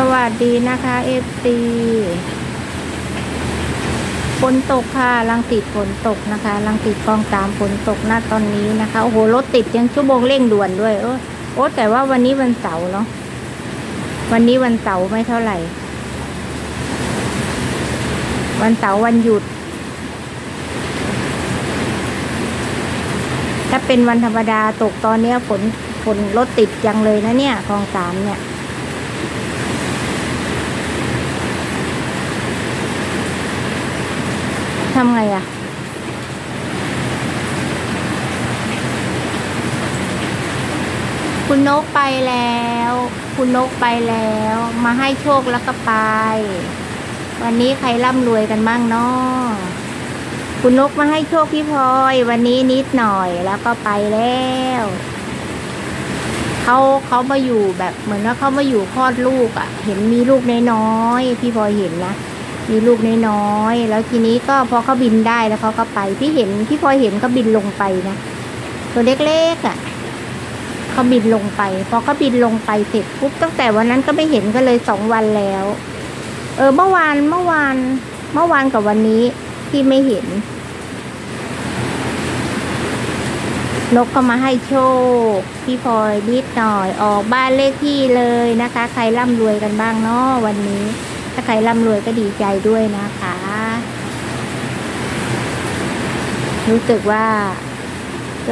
สวัสดีนะคะเอฟซีฝนตกค่ะลังติดฝนตกนะคะลังติดกองตามฝนตกหน้าตอนนี้นะคะ โอ้โห รถติดยังชั่วโมงเร่งด่วนด้วย เออโอ้แต่ว่าวันนี้วันเสาร์เนาะ วันนี้วันเสาร์ไม่เท่าไหร่ วันเสาร์วันหยุด ถ้าเป็นวันธรรมดาตกตอนเนี้ยฝนฝนรถติดจังเลยนะเนี่ยคลองสามเนี่ย ทำไงอะคุณนกไปแล้ว คุณนกไปแล้ว มาให้โชคแล้วก็ไป วันนี้ใครร่ำรวยกันบ้างเนาะคุณนกมาให้โชคพี่พลอย วันนี้นิดหน่อยแล้วก็ไปแล้วเขาเขามาอยู่แบบเหมือนว่าเขามาอยู่คลอดลูกอะ่ะ เห็นมีลูกน้อยๆพี่พลอยเห็นนะ มีลูกน้อยๆแล้วทีนี้ก็พอเขาบินได้แล้วเขาก็ไป พี่เห็นพี่พลอยเห็นเขาบินลงไปนะตัวเล็กๆอะ่ะเขาบินลงไป พอเขาบินลงไปเสร็จปุ๊บตั้งแต่วันนั้นก็ไม่เห็นก็เลยสองวันแล้ว เออเมื่อวานเมื่อวาน เมื่อวานกับวันนี้ที่ไม่เห็น นกก็มาให้โชค พี่พลอยนิดหน่อยออกบ้านเลขที่เลยนะคะ ใครร่ำรวยกันบ้างเนาะวันนี้ ถ้าใครร่ำรวยก็ดีใจด้วยนะคะ รู้สึกว่า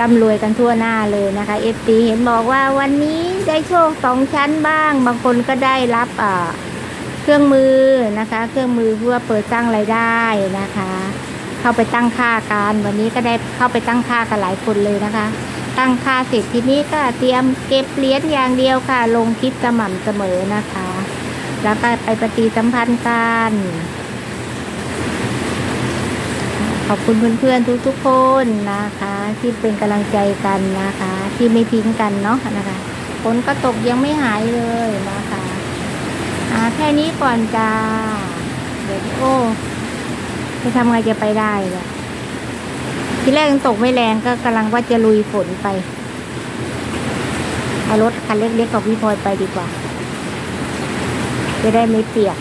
ร่ำรวยกันทั่วหน้าเลยนะคะเอฟซีเห็นบอกว่าวันนี้ได้โชคสองชั้นบ้าง บางคนก็ได้รับเครื่องมือนะคะ เครื่องมือเพื่อเปิดสร้างรายได้นะคะ เข้าไปตั้งค่าการวันนี้ก็ได้เข้าไปตั้งค่ากันหลายคนเลยนะคะ ตั้งค่าเสร็จทีนี้ก็เตรียมเก็บเหรียญอย่างเดียวค่ะ ลงคลิปสม่ำเสมอนะคะ แล้วก็ไปปฏิสัมพันธ์กันขอบคุณเพื่อนๆทุกๆคนนะคะ ที่เป็นกำลังใจกันนะคะ ที่ไม่ทิ้งกันเนาะนะคะฝนก็ตกยังไม่หายเลยนะคะอ่าแค่นี้ก่อนจ้าเดี๋ยวโอ้จะทำไงจะไปได้เนี่ยทีแรกยังตกไม่แรงก็กำลังว่าจะลุยฝนไป เอารถคันเล็กๆของพี่พลอยไปดีกว่า จะได้ไม่เปียก